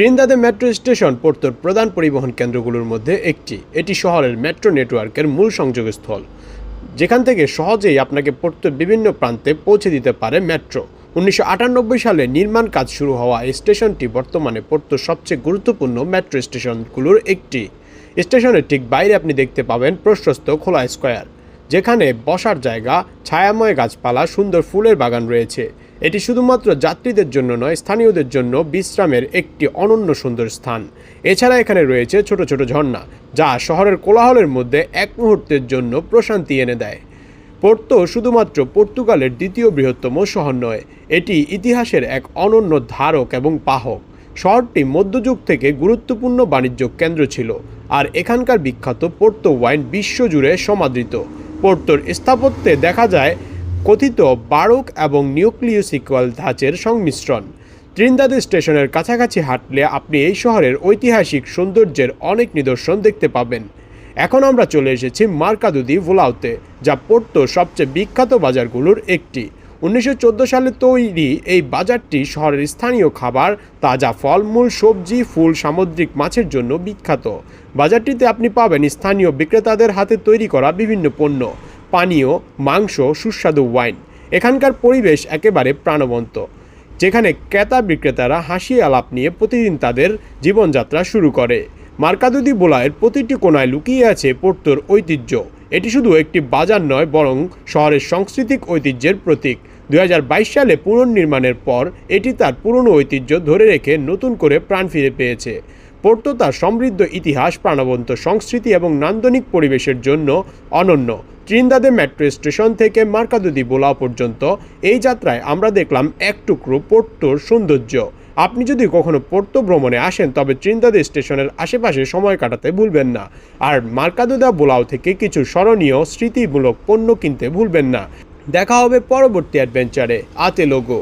ট্রিনদাদে metro station পোর্তোর প্রধান পরিবহন কেন্দ্রগুলোর মধ্যে একটি। এটি শহরের মেট্রো নেটওয়ার্কের মূল সংযোগস্থল। যেখান থেকে সহজেই আপনাকে পোর্তোর বিভিন্ন প্রান্তে পৌঁছে দিতে পারে মেট্রো। উনিশশো আটানব্বই সালে নির্মাণ কাজ শুরু হওয়া এই স্টেশনটি বর্তমানে পোর্তোর সবচেয়ে গুরুত্বপূর্ণ মেট্রো স্টেশনগুলোর একটি। স্টেশনের ঠিক বাইরে আপনি দেখতে পাবেন প্রশস্ত খোলা স্কয়ার। যেখানে বসার জায়গা, ছায়াময় গাছপালা, সুন্দর ফুলের বাগান রয়েছে। এটি শুধুমাত্র যাত্রীদের জন্য নয়, স্থানীয়দের জন্য বিশ্রামের একটি অনন্য সুন্দর স্থান। এছাড়া এখানে রয়েছে ছোট ছোট ঝর্ণা, যা শহরের কোলাহলের মধ্যে এক মুহূর্তের জন্য প্রশান্তি এনে দেয়। পোর্তো শুধুমাত্র পর্তুগালের দ্বিতীয় বৃহত্তম শহর নয়, এটি ইতিহাসের এক অনন্য ধারক এবং বাহক। শহরটি মধ্যযুগ থেকে গুরুত্বপূর্ণ বাণিজ্য কেন্দ্র ছিল, আর এখানকার বিখ্যাত পোর্তো ওয়াইন বিশ্বজুড়ে সমাদৃত। পোর্তোর স্থাপত্যে দেখা যায় কথিত বারোক এবং নিউক্লিওসিকুয়াল ধাঁচের সংমিশ্রণ। ত্রিনদাদে স্টেশনের কাছাকাছি হাঁটলে আপনি এই শহরের ঐতিহাসিক সৌন্দর্যের অনেক নিদর্শন দেখতে পাবেন। এখন আমরা চলে এসেছি মার্কাদুদি ভোলাওতে যা পোর্তো সবচেয়ে বিখ্যাত বাজারগুলোর একটি। উনিশশো চোদ্দ সালে তৈরি এই বাজারটি শহরের স্থানীয় খাবার, তাজা ফলমূল, সবজি, ফুল, সামুদ্রিক মাছের জন্য বিখ্যাত। বাজারটিতে আপনি পাবেন স্থানীয় বিক্রেতাদের হাতে তৈরি করা বিভিন্ন পণ্য, পানীয়, মাংস, সুস্বাদু ওয়াইন। এখানকার পরিবেশ একেবারে প্রাণবন্ত, যেখানে ক্রেতা বিক্রেতারা হাসি আলাপ নিয়ে প্রতিদিন তাদের জীবনযাত্রা শুরু করে। মার্কাদুদি বোলায়ের প্রতিটি কোনায় লুকিয়ে আছে পোর্তোর ঐতিহ্য। এটি শুধু একটি বাজার নয়, বরং শহরের সাংস্কৃতিক ঐতিহ্যের প্রতীক। দু হাজার বাইশ সালে পুনর্নির্মাণের পর এটি তার পুরনো ঐতিহ্য ধরে রেখে নতুন করে প্রাণ ফিরে পেয়েছে। পোর্তো তার সমৃদ্ধ ইতিহাস, প্রাণবন্ত সংস্কৃতি এবং নান্দনিক পরিবেশের জন্য অনন্য। ত্রিনদাদে মেট্রো স্টেশন থেকে মার্কাদুদি বোলা পর্যন্ত এই যাত্রায় আমরা দেখলাম এক টুকরো পোর্তোর সৌন্দর্য। আপনি যদি কখনো পোর্তো ভ্রমণে আসেন, তবে ত্রিনদাদে স্টেশনের আশেপাশে সময় কাটাতে ভুলবেন না। আর মার্কাদুদা বোলাও থেকে কিছু স্মরণীয় স্মৃতিমূলক পণ্য কিনতে ভুলবেন না। দেখা হবে পরবর্তী অ্যাডভেঞ্চারে। আতে লোগো।